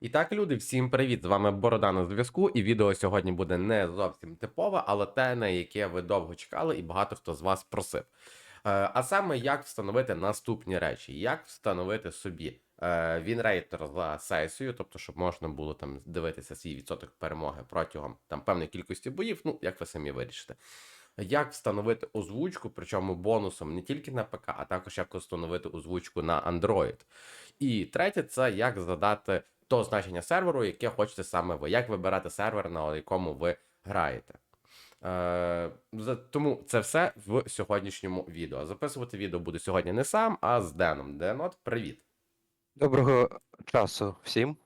І так, люди, всім привіт! З вами Борода на зв'язку, і відео сьогодні буде не зовсім типове, але те, на яке ви довго чекали, і багато хто з вас просив. Е, А саме як встановити наступні речі, як встановити собі е, вінрейтер за сесію, тобто, щоб можна було там дивитися свій відсоток перемоги протягом там певної кількості боїв, ну як ви самі вирішите. Як встановити озвучку, причому бонусом не тільки на ПК, а також як встановити озвучку на Android. І третє, це як задати то значення серверу, яке хочете саме ви, як вибирати сервер, на якому ви граєте. Е, тому це все в сьогоднішньому відео. Записувати відео буду сьогодні не сам, а з Деном. Денот, привіт. Доброго часу всім.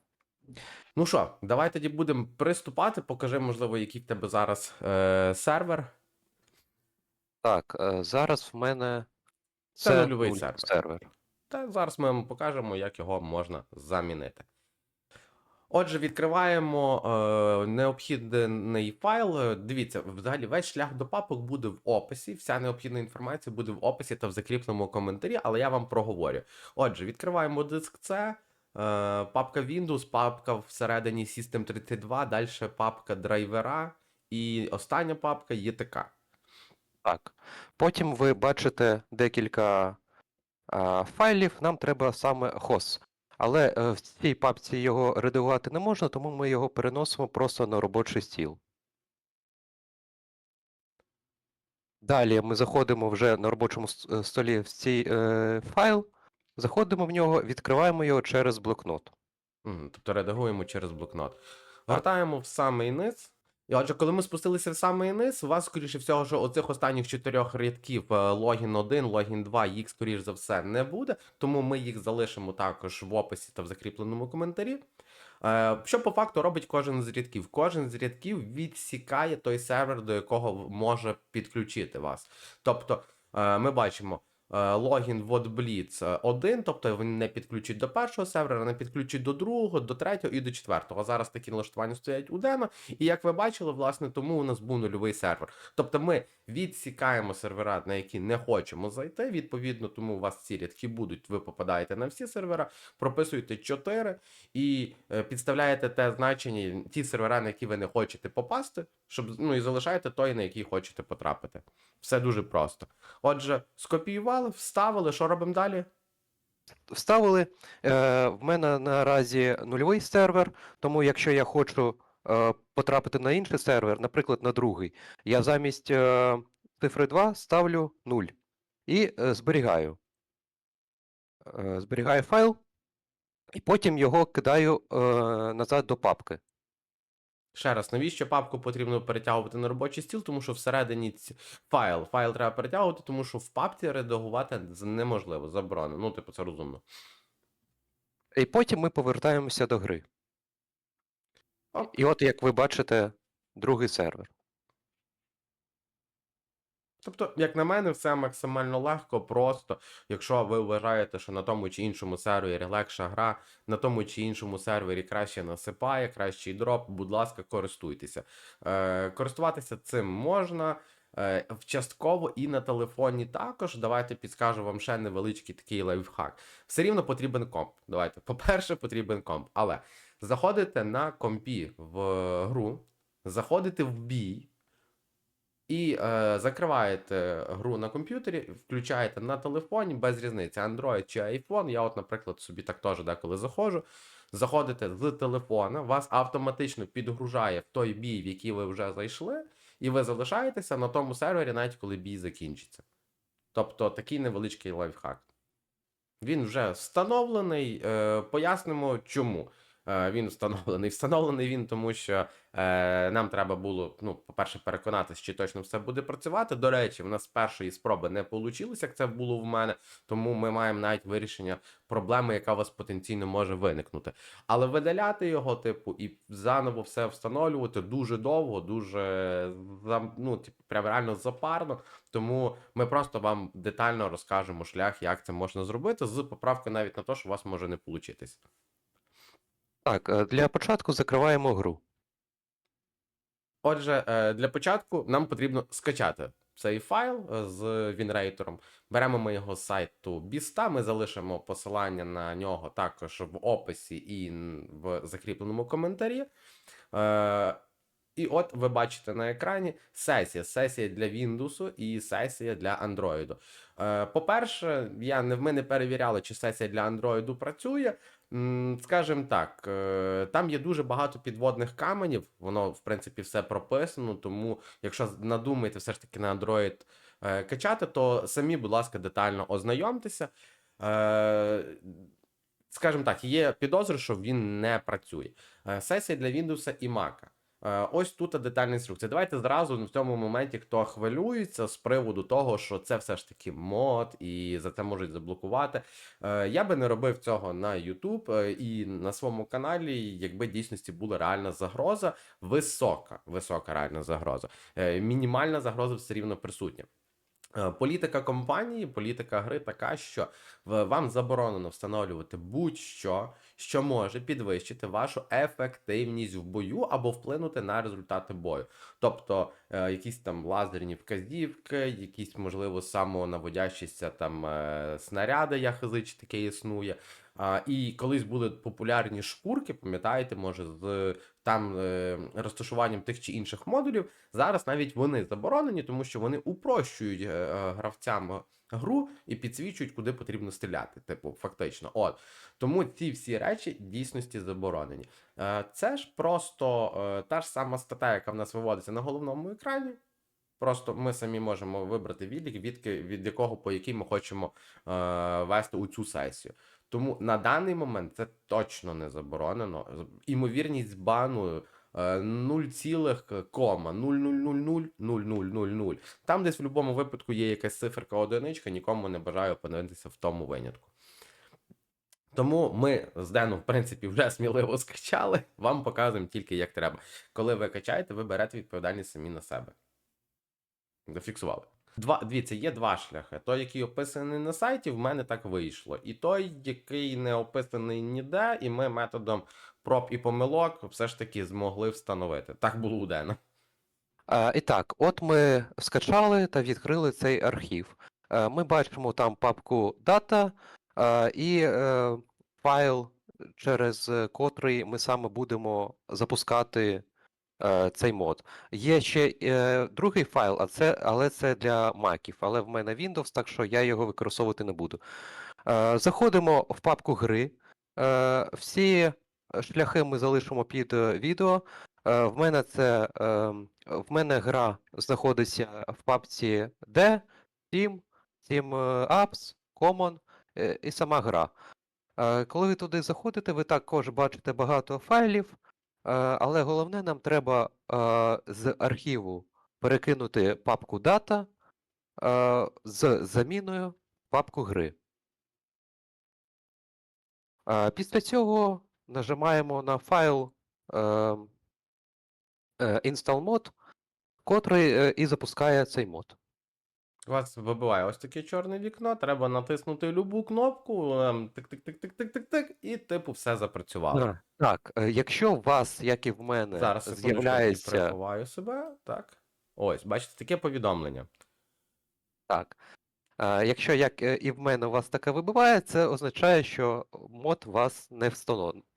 Ну що, давай тоді будемо приступати. Покажи, можливо, який в тебе зараз е, сервер. Так, е, зараз в мене Це нульовий сервер. сервер. Та зараз ми вам покажемо, як його можна замінити. Отже, відкриваємо е, необхідний файл. Е, Дивіться, взагалі весь шлях до папок буде в описі. Вся необхідна інформація буде в описі та в закріпленому коментарі, але я вам проговорю. Отже, відкриваємо диск C, е, папка Windows, папка всередині System32, далі папка драйвера і остання папка ETK. Так. Потім ви бачите декілька а, файлів, нам треба саме HOS. Але е, в цій папці його редагувати не можна, тому ми його переносимо просто на робочий стіл. Далі ми заходимо вже на робочому е, столі в цей е, файл, заходимо в нього, відкриваємо його через блокнот. Тобто редагуємо через блокнот. Гортаємо в самий низ. І отже, коли ми спустилися в самий низ, у вас, скоріше всього, що оцих останніх чотирьох рядків е, логін 1, логін 2, їх, скоріш за все, не буде, тому ми їх залишимо також в описі та в закріпленому коментарі. Е, Що по факту робить кожен з рядків? Кожен з рядків відсікає той сервер, до якого може підключити вас. Тобто, е, ми бачимо. Е, Логін WhatBlitz 1, тобто він не підключить до першого сервера, не підключить до другого, до третього і до четвертого. Зараз такі налаштування стоять у Дена, і як ви бачили, власне, тому у нас був нульовий сервер. Тобто ми відсікаємо сервера, на які не хочемо зайти. Відповідно, тому у вас ці рядки будуть. Ви попадаєте на всі сервера, прописуєте 4 і е, підставляєте те значення, ті сервера, на які ви не хочете попасти, щоб ну і залишаєте той, на який хочете потрапити. Все дуже просто. Отже, скопіювали, вставили, що робимо далі? Вставили. Е, в мене наразі нульовий сервер, тому якщо я хочу е, потрапити на інший сервер, наприклад, на другий, я замість е, цифри 2 ставлю 0 і е, зберігаю. Е, зберігаю файл, і потім його кидаю е, назад до папки. Ще раз, навіщо папку потрібно перетягувати на робочий стіл, тому що всередині файл. Файл треба перетягувати, тому що в папці редагувати неможливо, заборонено. Ну, типу, це розумно. І потім ми повертаємося до гри. О. І от, як ви бачите, другий сервер. Тобто, як на мене, все максимально легко, просто, якщо ви вважаєте, що на тому чи іншому сервері легша гра, на тому чи іншому сервері краще насипає, кращий дроп, будь ласка, користуйтеся. Е, користуватися цим можна. Е, частково і на телефоні також. Давайте підскажу вам ще невеличкий такий лайфхак. Все рівно потрібен комп. Давайте, по-перше, потрібен комп. Але заходите на компі в гру, заходите в бій. І е, закриваєте гру на комп'ютері, включаєте на телефоні без різниці, Android чи iPhone. Я, от, наприклад, собі так теж деколи заходжу. Заходите з телефона, вас автоматично підгружає в той бій, в який ви вже зайшли, і ви залишаєтеся на тому сервері, навіть коли бій закінчиться. Тобто такий невеличкий лайфхак. Він вже встановлений. Е, пояснимо, чому. Е, він встановлений. Встановлений він, тому що е, нам треба було, ну, по-перше, переконатися, чи точно все буде працювати. До речі, в нас першої спроби не вийшло, як це було в мене, тому ми маємо навіть вирішення проблеми, яка у вас потенційно може виникнути. Але видаляти його, типу, і заново все встановлювати дуже довго, дуже ну, типу, прям реально запарно. Тому ми просто вам детально розкажемо шлях, як це можна зробити, з поправкою навіть на те, що у вас може не вийти. Так, е, для початку закриваємо гру. Отже, е, для початку нам потрібно скачати цей файл е, з вінрейтером. Беремо ми його з сайту Біста. Ми залишимо посилання на нього також в описі і в закріпленому коментарі. І от ви бачите на екрані сесія. Сесія для Windows і сесія для Android. По-перше, я не, ми не перевіряли, чи сесія для Android працює. Скажем так, е, там є дуже багато підводних каменів, воно, в принципі, все прописано. Тому, якщо надумаєте все ж таки на Android е, качати, то самі, будь ласка, детально ознайомтеся. Скажем Скажімо так, є підозри, що він не працює. Е, Сесія для Windows і Mac. Е, Ось тут детальна інструкція. Давайте зразу в цьому моменті, хто хвилюється з приводу того, що це все ж таки мод, і за це можуть заблокувати. Е, Я би не робив цього на YouTube е, і на своєму каналі, якби дійсності була реальна загроза, висока, висока реальна загроза. Мінімальна загроза все рівно присутня. Політика компанії, політика гри така, що вам заборонено встановлювати будь-що, що може підвищити вашу ефективність в бою або вплинути на результати бою. Тобто е, якісь там лазерні вказівки, якісь, можливо, самонаводящіся там е, снаряди, я хизич таке існує. А, і колись були популярні шкурки, пам'ятаєте, може, з там е, розташуванням тих чи інших модулів. Зараз навіть вони заборонені, тому що вони упрощують е, е, гравцям гру і підсвічують, куди потрібно стріляти. Типу, фактично. От тому ці всі речі дійсності заборонені. Це ж просто та ж сама стаття, яка в нас виводиться на головному екрані. Просто ми самі можемо вибрати відлік, від, від якого по який ми хочемо е, вести у цю сесію. Тому на даний момент це точно не заборонено. Імовірність бану е, 0,00000000. Там десь в будь-якому випадку є якась циферка одиничка, нікому не бажаю опинитися в тому винятку. Тому ми з Деном, в принципі, вже сміливо скачали. Вам показуємо тільки як треба. Коли ви качаєте, ви берете відповідальність самі на себе. Зафіксували. Два, дивіться, є два шляхи. Той, який описаний на сайті, в мене так вийшло. І той, який не описаний ніде, і ми методом проб і помилок все ж таки змогли встановити. Так було у Дена. І так, от ми скачали та відкрили цей архів. Е, Ми бачимо там папку дата е, і е, файл, через котрий ми саме будемо запускати цей мод. Є ще е, другий файл, а це, але це для маків, але в мене Windows, так що я його використовувати не буду. Е, Заходимо в папку гри. Е, Всі шляхи ми залишимо під е, відео. Е, В мене це е, в мене гра знаходиться в папці D, Team, Team е, Apps, Common е, і сама гра. Е, Коли ви туди заходите, ви також бачите багато файлів, е, але головне нам треба е, з архіву перекинути папку дата е, з заміною папку гри. Е, Після цього нажимаємо на файл е, е, install mod, котрий е, і запускає цей мод. У вас вибиває ось таке чорне вікно, треба натиснути любу кнопку, ем, тик-тик-тик-тик-тик-тик, і типу все запрацювало. Так, е, якщо у вас, як і в мене, Зараз секундочку, я приховаю себе. Так. Ось, бачите, таке повідомлення. так. е, Якщо як е, і в мене у вас таке вибиває, це означає, що мод у вас не,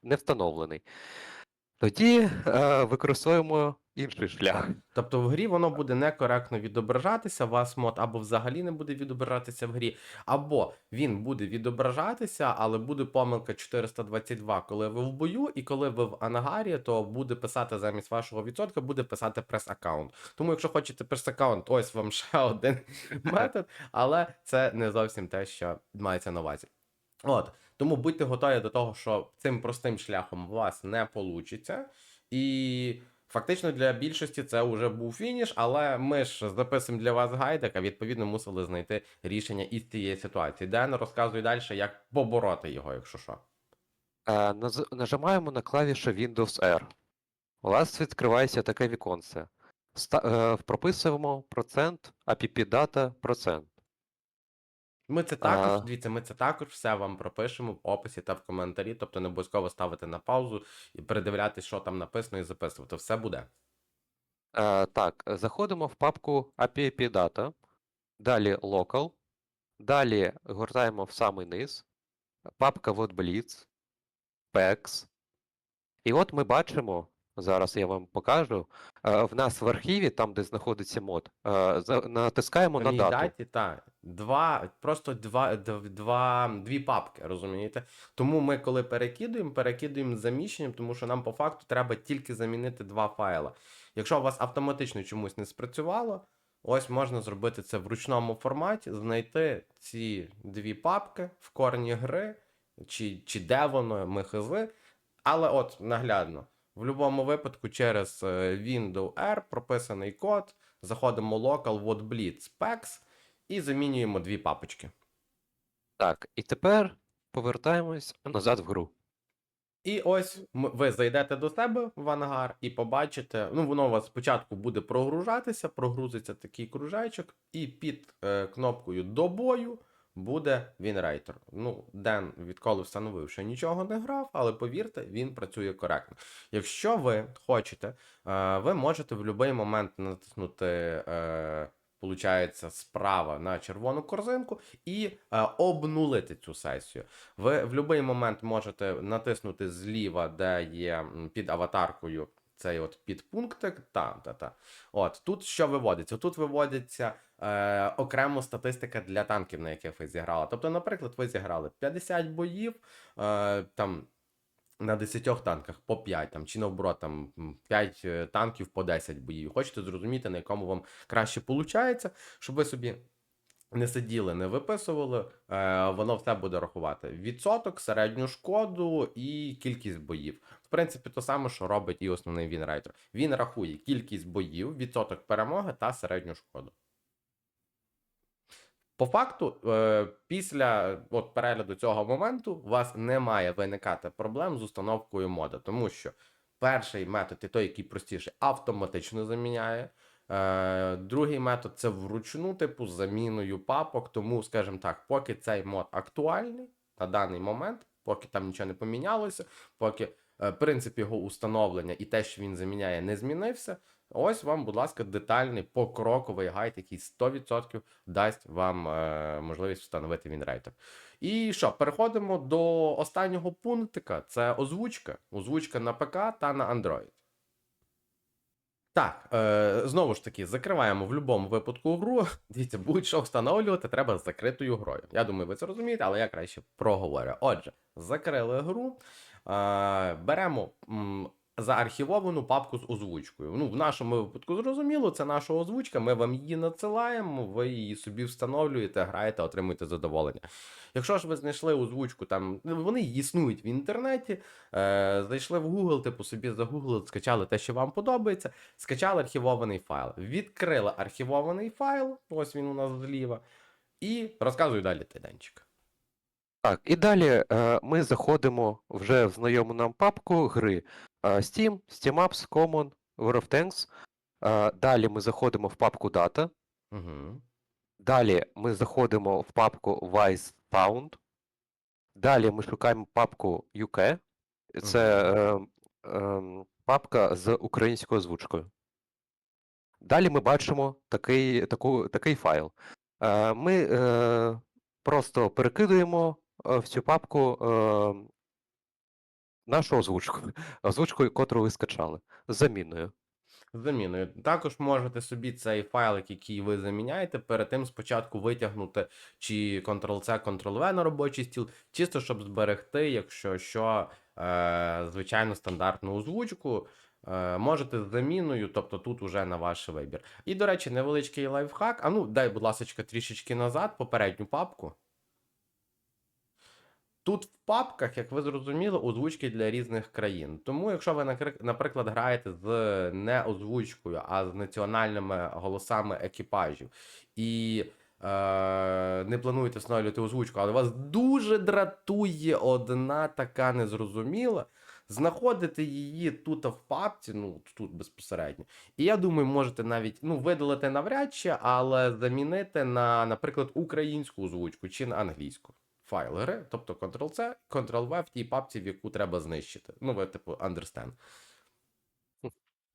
не встановлений. Тоді використовуємо інший шлях. Тобто в грі воно буде некоректно відображатися, у вас мод або взагалі не буде відображатися в грі, або він буде відображатися, але буде помилка 422, коли ви в бою, і коли ви в ангарі, то буде писати замість вашого відсотка, буде писати прес-аккаунт. Тому, якщо хочете прес-аккаунт, ось вам ще один метод, але це не зовсім те, що мається на увазі. От, тому будьте готові до того, що цим простим шляхом у вас не вийде. І фактично для більшості це вже був фініш, але ми ж записуємо для вас гайдик, а відповідно мусили знайти рішення із цієї ситуації. Ден розказує далі, як побороти його, якщо що. Е, Нажимаємо на клавішу Windows R. У вас відкривається таке віконце. Ста- е, Прописуємо процент, app-data процент. Ми це також, А. дивіться, ми це також все вам пропишемо в описі та в коментарі, тобто не обов'язково ставити на паузу і передивлятися, що там написано, і записувати. Все буде. Е, так, заходимо в папку API Data, далі Local, далі гортаємо в самий низ, папка WhatBlitz, PEX. І от ми бачимо, зараз я вам покажу, е, в нас в архіві, там, де знаходиться мод, е, натискаємо на дату. даті, так. Два, просто два, два, дві папки, розумієте? Тому ми, коли перекидуємо, перекидуємо з заміщенням, тому що нам по факту треба тільки замінити два файла. Якщо у вас автоматично чомусь не спрацювало, ось можна зробити це в ручному форматі, знайти ці дві папки в корні гри, чи, чи де воно, ми хз. Але от наглядно, в будь-якому випадку через е, Windows R прописаний код, заходимо local whatblitz specs і замінюємо дві папочки. Так, і тепер повертаємось назад в гру. І ось ви зайдете до себе в ангар і побачите, ну воно у вас спочатку буде прогружатися, прогрузиться такий кружечок, і під е, кнопкою до бою буде WinRater. Ну, Ден відколи встановив, що нічого не грав, але повірте, він працює коректно. Якщо ви хочете, е, ви можете в будь-який момент натиснути. Е, Получається справа на червону корзинку і е, обнулити цю сесію. Ви в будь-який момент можете натиснути зліва, де є під аватаркою цей от підпунктик. Та, та, та. От тут що виводиться? Тут виводиться е, окремо статистика для танків, на яких ви зіграли. Тобто, наприклад, ви зіграли 50 боїв, е, там. На 10 танках по 5, там, чи наоборот, там 5 танків по 10 боїв. Хочете зрозуміти, на якому вам краще виходить, щоб ви собі не сиділи, не виписували, е, воно все буде рахувати. Відсоток, середню шкоду і кількість боїв. Принципі, то саме, що робить і основний Вінрейтер. Він рахує кількість боїв, відсоток перемоги та середню шкоду. По факту, е, після от, перегляду цього моменту у вас не має виникати проблем з установкою мода, тому що перший метод і той, який простіше, автоматично заміняє. Е, другий метод це вручну, типу, заміною папок. Тому, скажімо так, поки цей мод актуальний на даний момент, поки там нічого не помінялося, поки принцип його установлення і те, що він заміняє, не змінився. Ось вам, будь ласка, детальний покроковий гайд, який 100% дасть вам е, можливість встановити Вінрейтер. І що, переходимо до останнього пунктика: це озвучка. Озвучка на ПК та на Android. Так, е, знову ж таки, закриваємо в будь-якому випадку гру. Дивіться, будь-що встановлювати треба з закритою грою. Я думаю, ви це розумієте, але я краще проговорю. Отже, закрили гру, е, беремо заархівовану папку з озвучкою. Ну, в нашому випадку зрозуміло, це наша озвучка. Ми вам її надсилаємо, ви її собі встановлюєте, граєте, отримуєте задоволення. Якщо ж ви знайшли озвучку, там вони існують в інтернеті, е, зайшли в Google, типу собі загуглили, скачали те, що вам подобається, скачали архівований файл, відкрили архівований файл, ось він у нас зліва, і розказую далі тайданчик. Так, і далі е, ми заходимо вже в знайому нам папку гри е, Steam, SteamApps, Common, World of Tanks. Е, далі ми заходимо в папку Data. Угу. Далі ми заходимо в папку Wise Found. Далі ми шукаємо папку UK. Це е, е, папка з українською озвучкою. Далі ми бачимо такий, таку, такий файл. Е, ми е, просто перекидуємо в цю папку е, нашу озвучку, озвучку, яку ви скачали, з заміною. Заміною. Також можете собі цей файлик, який ви заміняєте, перед тим спочатку витягнути чи Ctrl-C, Ctrl-V на робочий стіл, чисто щоб зберегти, якщо що, е, звичайно, стандартну озвучку. Е, можете з заміною, тобто тут уже на ваш вибір. І, до речі, невеличкий лайфхак. А ну, дай, будь ласка, трішечки назад, попередню папку. Тут в папках, як ви зрозуміли, озвучки для різних країн. Тому, якщо ви, наприклад, граєте з не озвучкою, а з національними голосами екіпажів, і е, не плануєте встановлювати озвучку, але вас дуже дратує одна така незрозуміла, знаходите її тут в папці, ну тут безпосередньо. І я думаю, можете навіть ну, видалити навряд чи, але замінити на, наприклад, українську озвучку чи на англійську файл гри, тобто Ctrl-C, Ctrl-V в тій папці, в яку треба знищити. Ну, ви, типу, understand.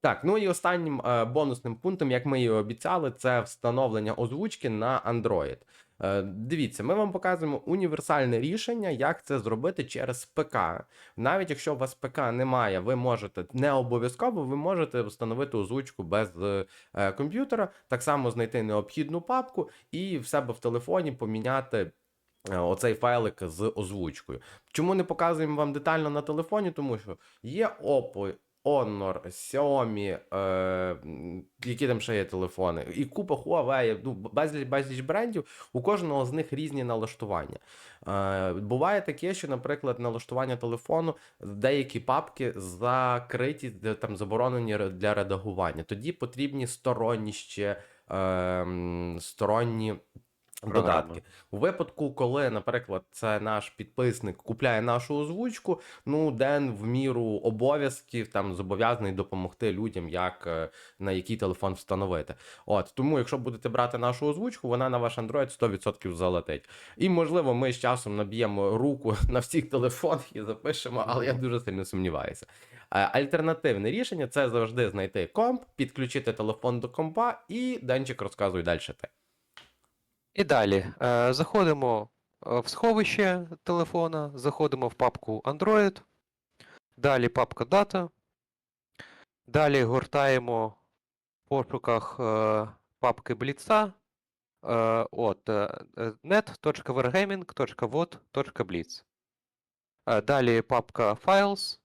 Так, ну і останнім е, бонусним пунктом, як ми і обіцяли, це встановлення озвучки на Android. Е, дивіться, ми вам показуємо універсальне рішення, як це зробити через ПК. Навіть якщо у вас ПК немає, ви можете не обов'язково, ви можете встановити озвучку без е, комп'ютера, так само знайти необхідну папку і в себе в телефоні поміняти. Е, Оцей файлик з озвучкою. Чому не показуємо вам детально на телефоні? Тому що є Oppo, Honor, Xiaomi, е, які там ще є телефони, і купа Huawei, ну, безліч, безліч брендів, у кожного з них різні налаштування. Е, буває таке, що, наприклад, налаштування телефону, деякі папки закриті, там заборонені для редагування. Тоді потрібні сторонні ще е, сторонні. Додатки. У випадку, коли, наприклад, це наш підписник купляє нашу озвучку, ну Ден в міру обов'язків там зобов'язаний допомогти людям, як е, на який телефон встановити. От тому, якщо будете брати нашу озвучку, вона на ваш Android 100% залетить. І можливо, ми з часом наб'ємо руку на всіх телефонах і запишемо, але я дуже сильно сумніваюся. Альтернативне рішення це завжди знайти комп, підключити телефон до компа, і Денчик розказує далі ти. І далі е, заходимо е, в сховище телефона, заходимо в папку Android, далі папка Data, далі гортаємо в пошуках е, папки Бліца, от net.wargaming.vod.blitz. Е, Далі папка Files,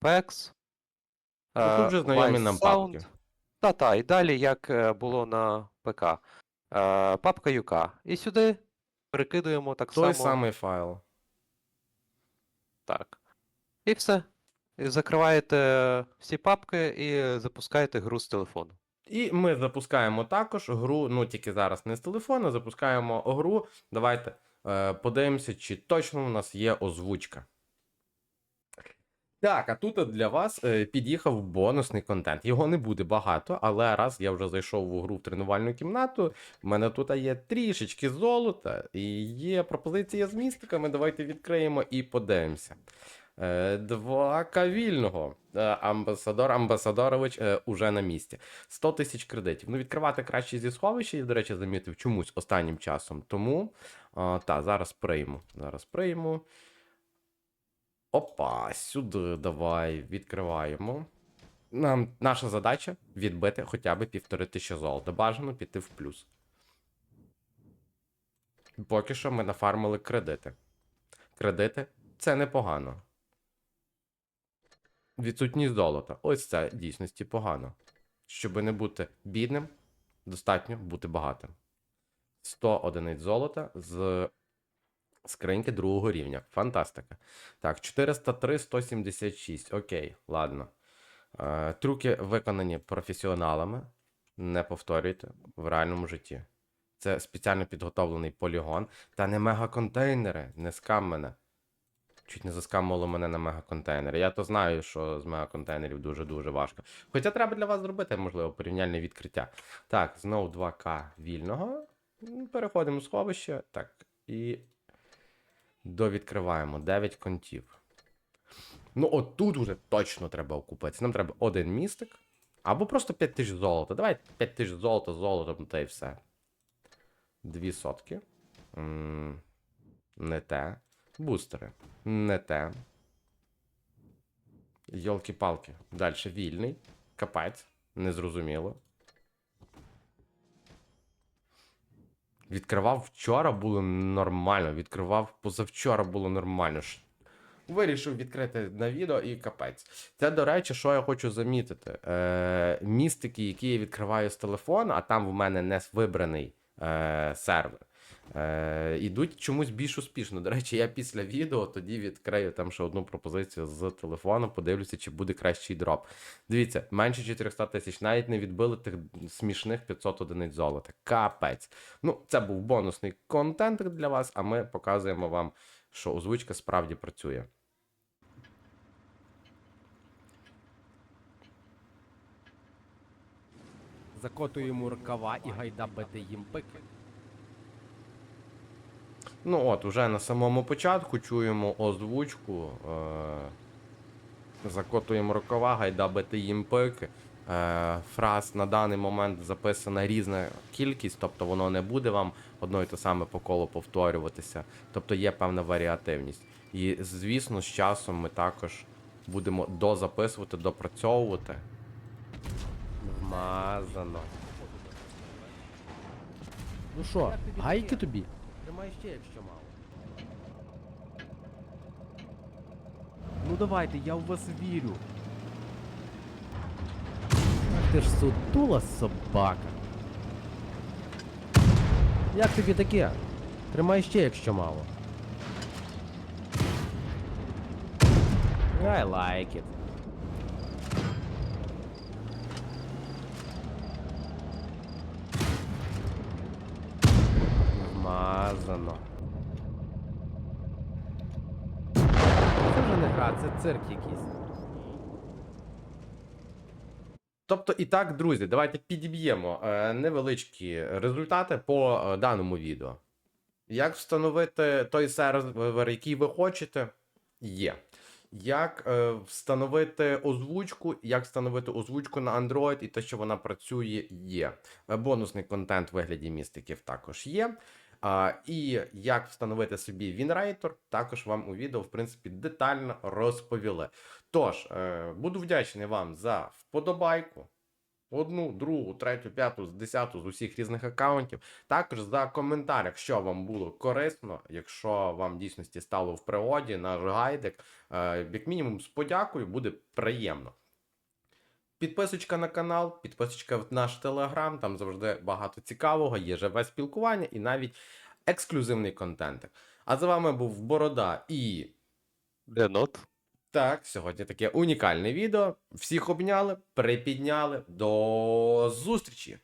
PAX, Ну, тут же знайомі нам папки. Та-та, і далі, як було на ПК. Е, папка UK. І сюди перекидуємо так Той само. самий файл. Так. І все. І закриваєте всі папки і запускаєте гру з телефону. І ми запускаємо також гру, ну тільки зараз не з телефона, запускаємо гру. Давайте е, подивимося, чи точно у нас є озвучка. Так, а тут для вас е, під'їхав бонусний контент. Його не буде багато, але раз я вже зайшов у гру в тренувальну кімнату, в мене тут є трішечки золота і є пропозиція з містиками. Давайте відкриємо і подивимося. Е, Два кавільного. Е, Амбасадор Амбасадорович уже на місці. 100 тисяч кредитів. Ну, відкривати краще зі сховища, я, до речі, замітив чомусь останнім часом. Тому, та, зараз прийму. Зараз прийму. Опа, сюди давай відкриваємо. Нам наша задача відбити хоча б півтори тисячі золота. Бажано піти в плюс. Поки що ми нафармили кредити. Кредити це непогано. Відсутність золота. Ось це в дійсності погано. Щоб не бути бідним, достатньо бути багатим. 100 одиниць золота з скриньки другого рівня. Фантастика. Так, 403, 176. Окей, ладно. Е, трюки виконані професіоналами. Не повторюйте в реальному житті. Це спеціально підготовлений полігон. Та не мегаконтейнери. Не скам мене. Чуть не заскамувало мене на мегаконтейнери. Я то знаю, що з мегаконтейнерів дуже-дуже важко. Хоча треба для вас зробити, можливо, порівняльне відкриття. Так, знову 2К вільного. Переходимо в сховище. Так, і довідкриваємо 9 контів. Ну, от тут уже точно треба окупитися. Нам треба один містик. Або просто 5 тисяч золота. Давай 5 тисяч золота золотом, та й все. Дві сотки. М, Не те. Бустери. Не те. Йолки-палки. Далі вільний. Капець. Незрозуміло. Відкривав вчора було нормально. Відкривав позавчора було нормально. Вирішив відкрити на відео і капець. Це, до речі, що я хочу замітити. Е, містики, які я відкриваю з телефона, а там в мене не вибраний е, сервер. Е, ідуть чомусь більш успішно. До речі, я після відео тоді відкрию там ще одну пропозицію з телефону, подивлюся, чи буде кращий дроп. Дивіться, менше 400 тисяч, навіть не відбили тих смішних 500 одиниць золота. Капець. Ну, це був бонусний контент для вас, а ми показуємо вам, що озвучка справді працює. Закотуємо рукава і гайда бити їм пики. Ну от, уже на самому початку чуємо озвучку. Е- закотуємо рукава, гайда бити їм пики. е, фраз на даний момент записана різна кількість, тобто воно не буде вам одно і те саме по колу повторюватися. Тобто є певна варіативність. І звісно, з часом ми також будемо дозаписувати, допрацьовувати. Вмазано. Ну що, гайки тобі? Тримай ще, якщо мало. Ну давайте, я в вас вірю. Ах ти ж сутула собака. Як тобі таке? Тримай ще, якщо мало. I like it. Вмазано. Це вже не гра, це цирк якийсь. Тобто, і так, друзі, давайте підіб'ємо е, невеличкі результати по е, даному відео. Як встановити той сервер, який ви хочете, є. Як е, встановити озвучку, як встановити озвучку на Android і те, що вона працює, є. Е, Бонусний контент в вигляді містиків також є. І як встановити собі WinRator, також вам у відео, в принципі, детально розповіли. Тож, е, буду вдячний вам за вподобайку. Одну, другу, третю, п'яту, десяту з усіх різних аккаунтів. Також за коментар, якщо вам було корисно, якщо вам дійсності стало в пригоді наш гайдик, е, як мінімум з подякою буде приємно. Підписочка на канал, підписочка в наш телеграм, там завжди багато цікавого, є живе спілкування і навіть ексклюзивний контент. А з вами був Борода і Денот. так, сьогодні таке унікальне відео. Всіх обняли, припідняли. До зустрічі!